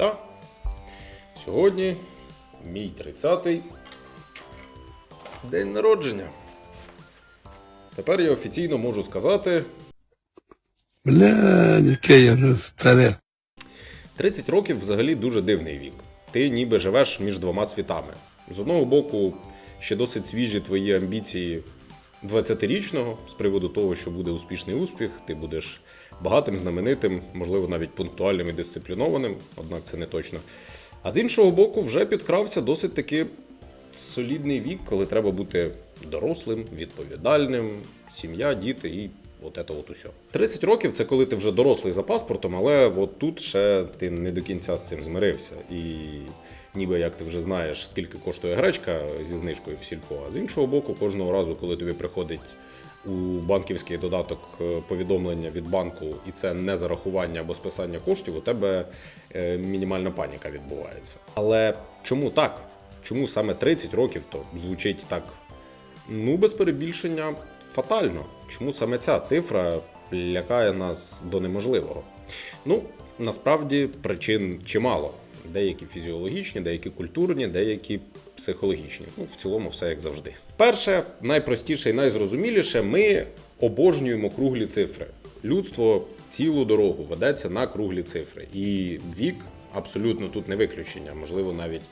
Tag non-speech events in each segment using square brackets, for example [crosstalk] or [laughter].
Та сьогодні мій 30-й день народження. Тепер я офіційно можу сказати, Бля, яке я вже старе. 30 років взагалі дуже дивний вік. Ти ніби живеш між двома світами. З одного боку, ще досить свіжі твої амбіції 20-річного з приводу того, що буде успішний успіх, ти будеш багатим, знаменитим, можливо, навіть пунктуальним і дисциплінованим, однак це не точно. А з іншого боку, вже підкрався досить таки солідний вік, коли треба бути дорослим, відповідальним, сім'я, діти і от це от усе. 30 років це коли ти вже дорослий за паспортом, але от тут ще ти не до кінця з цим змирився. І ніби як ти вже знаєш, скільки коштує гречка зі знижкою в сільпо. А з іншого боку, кожного разу, коли тобі приходить у банківський додаток е, повідомлення від банку, і це не зарахування або списання коштів, у тебе е, мінімальна паніка відбувається. Але чому так? Чому саме 30 років то звучить так? Ну, без перебільшення, фатально. Чому саме ця цифра лякає нас до неможливого? Ну, насправді причин чимало. Деякі фізіологічні, деякі культурні, деякі психологічні. Ну, в цілому, все як завжди. Перше, найпростіше і найзрозуміліше, ми обожнюємо круглі цифри. Людство цілу дорогу ведеться на круглі цифри. І вік абсолютно тут не виключення, можливо, навіть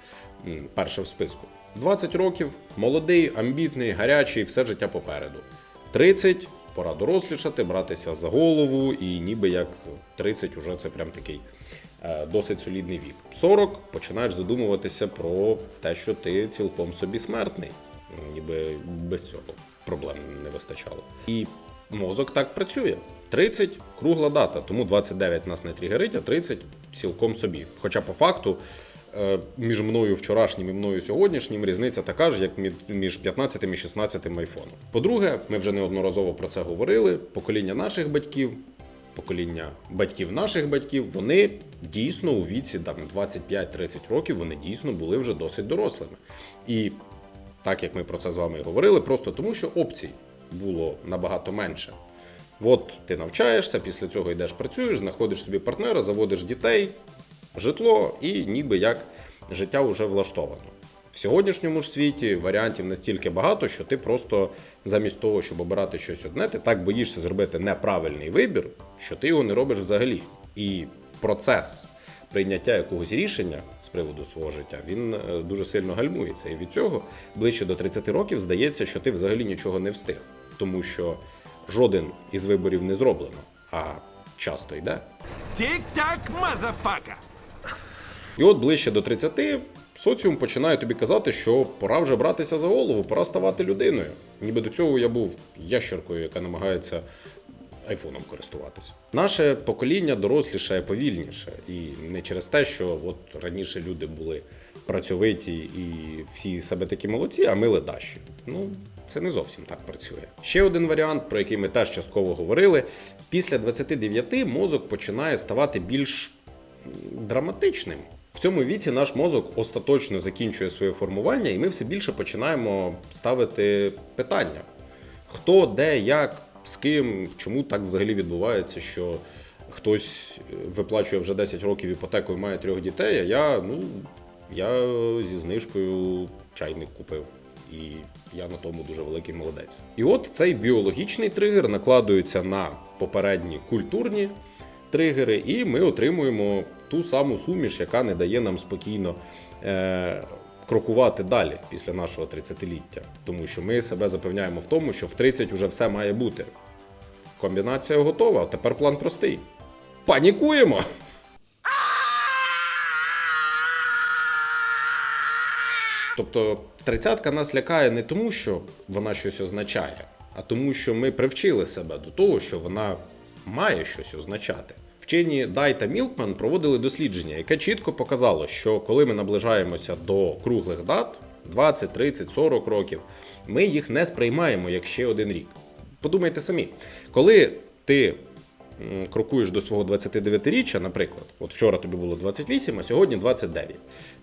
перше в списку. 20 років, молодий, амбітний, гарячий, все життя попереду. 30 пора дорослішати, братися за голову, і ніби як 30 уже це прям такий досить солідний вік. 40 починаєш задумуватися про те, що ти цілком собі смертний, ніби без цього проблем не вистачало. І мозок так працює. 30 кругла дата, тому 29 нас не тригерить, а 30 цілком собі. Хоча по факту е, між мною вчорашнім і мною сьогоднішнім різниця така ж, як між 15 і 16 айфоном. По-друге, ми вже неодноразово про це говорили. Покоління наших батьків, покоління батьків наших батьків, вони дійсно у віці там 25-30 років вони дійсно були вже досить дорослими. І так як ми про це з вами і говорили, просто тому, що опцій було набагато менше. От ти навчаєшся, після цього йдеш працюєш, знаходиш собі партнера, заводиш дітей, житло, і ніби як життя вже влаштовано. В сьогоднішньому ж світі варіантів настільки багато, що ти просто замість того, щоб обирати щось одне, ти так боїшся зробити неправильний вибір, що ти його не робиш взагалі. І процес прийняття якогось рішення з приводу свого життя він е, дуже сильно гальмується. І від цього ближче до 30 років здається, що ти взагалі нічого не встиг, тому що жоден із виборів не зроблено, а часто йде. Тик-так, мазафака! І от ближче до 30 соціум починає тобі казати, що пора вже братися за голову, пора ставати людиною. Ніби до цього я був ящеркою, яка намагається айфоном користуватися. Наше покоління доросліше повільніше, і не через те, що от раніше люди були працьовиті і всі себе такі молодці, а ми ледащі. Ну, це не зовсім так працює. Ще один варіант, про який ми теж частково говорили: після 29 мозок починає ставати більш драматичним. В цьому віці наш мозок остаточно закінчує своє формування, і ми все більше починаємо ставити питання: хто, де, як, з ким, чому так взагалі відбувається, що хтось е, виплачує вже 10 років іпотеку і має трьох дітей, а я, ну, я зі знижкою чайник купив. І я на тому дуже великий молодець. І от цей біологічний тригер накладується на попередні культурні тригери, і ми отримуємо ту саму суміш, яка не дає нам спокійно е, крокувати далі після нашого 30-ліття. Тому що ми себе запевняємо в тому, що в 30 вже все має бути. Комбінація готова, тепер план простий. Панікуємо! Тобто тридцятка нас лякає не тому, що вона щось означає, а тому, що ми привчили себе до того, що вона має щось означати. Вчені Дай та Мілкман проводили дослідження, яке чітко показало, що коли ми наближаємося до круглих дат 20, 30, 40 років, ми їх не сприймаємо як ще один рік. Подумайте самі, коли ти крокуєш до свого 29-річчя, наприклад, от вчора тобі було 28, а сьогодні 29.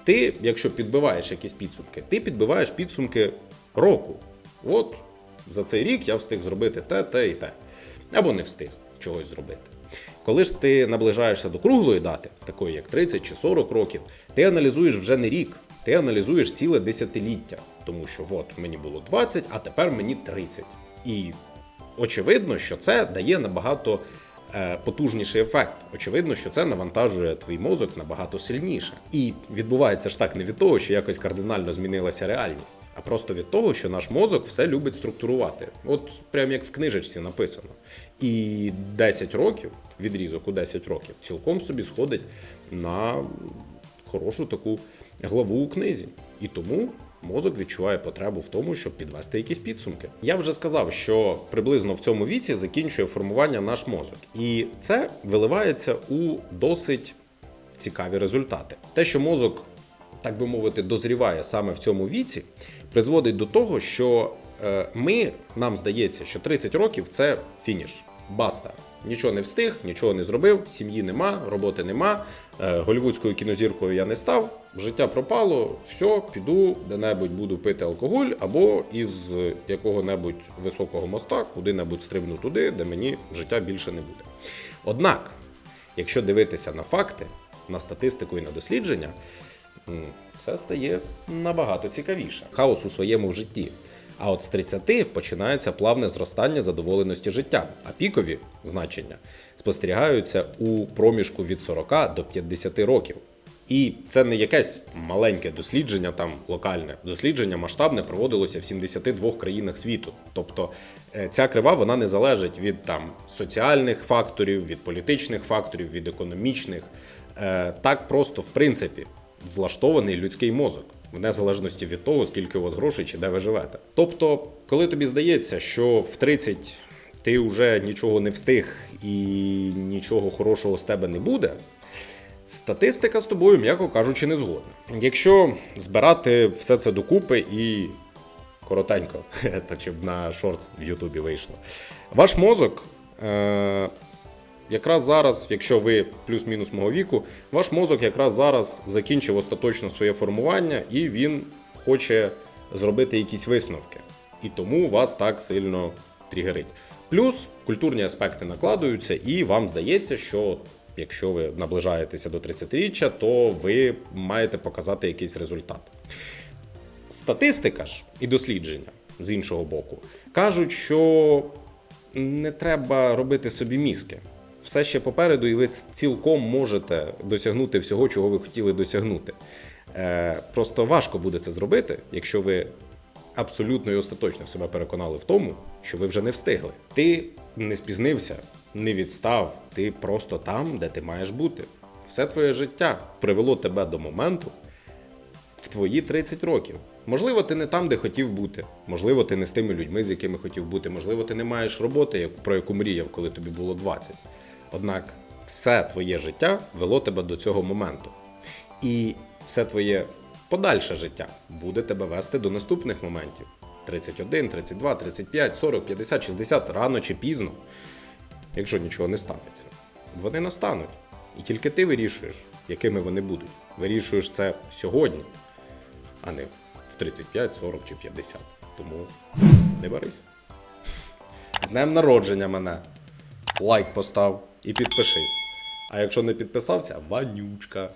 Ти, якщо підбиваєш якісь підсумки, ти підбиваєш підсумки року. От за цей рік я встиг зробити те, те і те. Або не встиг чогось зробити. Коли ж ти наближаєшся до круглої дати, такої як 30 чи 40 років, ти аналізуєш вже не рік, ти аналізуєш ціле десятиліття. Тому що от мені було 20, а тепер мені 30. І очевидно, що це дає набагато потужніший ефект. Очевидно, що це навантажує твій мозок набагато сильніше. І відбувається ж так не від того, що якось кардинально змінилася реальність, а просто від того, що наш мозок все любить структурувати. От прям як в книжечці написано. І 10 років, відрізок у 10 років, цілком собі сходить на хорошу таку главу у книзі. І тому мозок відчуває потребу в тому, щоб підвести якісь підсумки. Я вже сказав, що приблизно в цьому віці закінчує формування наш мозок, і це виливається у досить цікаві результати. Те, що мозок, так би мовити, дозріває саме в цьому віці, призводить до того, що е, ми, нам здається, що 30 років це фініш. Баста. Нічого не встиг, нічого не зробив, сім'ї нема, роботи нема. е, Голівудською кінозіркою я не став, життя пропало, все, піду де-небудь буду пити алкоголь, або із якого-небудь високого моста куди-небудь стрибну туди, де мені життя більше не буде. Однак, якщо дивитися на факти, на статистику і на дослідження, все стає набагато цікавіше. Хаос у своєму житті. А от з 30 починається плавне зростання задоволеності життям, а пікові значення спостерігаються у проміжку від 40 до 50 років. І це не якесь маленьке дослідження, там локальне дослідження масштабне проводилося в 72 країнах світу. Тобто е, ця крива вона не залежить від там соціальних факторів, від політичних факторів, від економічних. Е, Так просто в принципі влаштований людський мозок, в незалежності від того, скільки у вас грошей чи де ви живете. Тобто, коли тобі здається, що в 30 ти вже нічого не встиг і нічого хорошого з тебе не буде. Статистика з тобою, м'яко кажучи, не згодна. Якщо збирати все це докупи і коротенько, [laughs] так щоб на шортс в Ютубі вийшло. Ваш мозок, е- якраз зараз, якщо ви плюс-мінус мого віку, ваш мозок якраз зараз закінчив остаточно своє формування і він хоче зробити якісь висновки. І тому вас так сильно тригерить. Плюс культурні аспекти накладуються, і вам здається, що якщо ви наближаєтеся до 30-річчя, то ви маєте показати якийсь результат. Статистика ж і дослідження з іншого боку кажуть, що не треба робити собі мізки. Все ще попереду, і ви цілком можете досягнути всього, чого ви хотіли досягнути. Е, просто важко буде це зробити, якщо ви абсолютно і остаточно себе переконали в тому, що ви вже не встигли. Ти не спізнився, не відстав, ти просто там, де ти маєш бути. Все твоє життя привело тебе до моменту, в твої 30 років. Можливо, ти не там, де хотів бути. Можливо, ти не з тими людьми, з якими хотів бути. Можливо, ти не маєш роботи, про яку мріяв, коли тобі було 20. Однак все твоє життя вело тебе до цього моменту. І все твоє подальше життя буде тебе вести до наступних моментів: 31, 32, 35, 40, 50, 60, рано чи пізно, якщо нічого не станеться. Вони настануть. І тільки ти вирішуєш, якими вони будуть. Вирішуєш це сьогодні, а не в 35, 40 чи 50. Тому не барись. З днем народження мене. Лайк постав і підпишись. А якщо не підписався, ванючка.